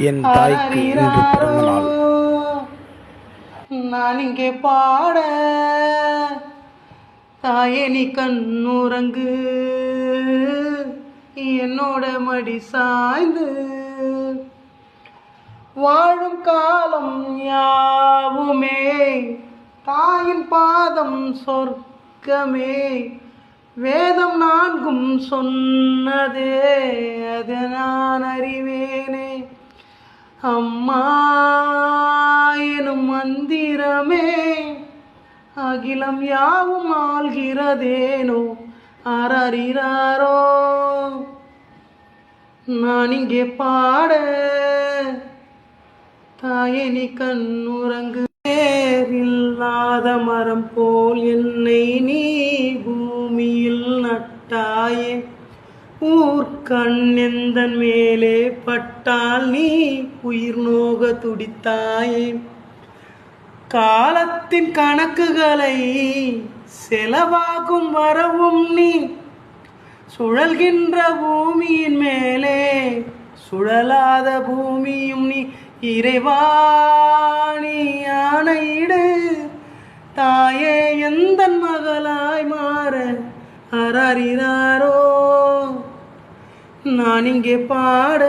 என் தாய்க்கு இன்று பிறந்த நாள். நான் இங்கே பாட தாயே நீ கண்ணுறங்கு. என்னோட மடி சாய்ந்து. வாழும் காலம் யாவுமே. தாயின் பாதம் சொர்க்கமே. வேதம் நான்கும் சொன்னதே அது நான் அறிவேனே. அம்மா எனும் மந்திரமே அகிலம் யாவும் ஆள்கிறதேனோ அரறிறாரோ நான் இங்கே பாட தாயே நீ கண்ணுறங்கு. பேரில்லாத மரம் போல் என்னை நீ பூமியில் நட்டாயே. ஊர்கண் எந்தன் மேலே பட்டால் நீ உயிர் நோக துடித்தாயே. காலத்தின் கணக்குகளை செலவாகும் வரவும் நீ சுழல்கின்ற பூமியின் மேலே சுழலாத பூமியும் நீ இறைவாணி ஆணையிடு. தாயே எந்த மகளாய் மாற அரறினாரோ நான் இங்கே பாட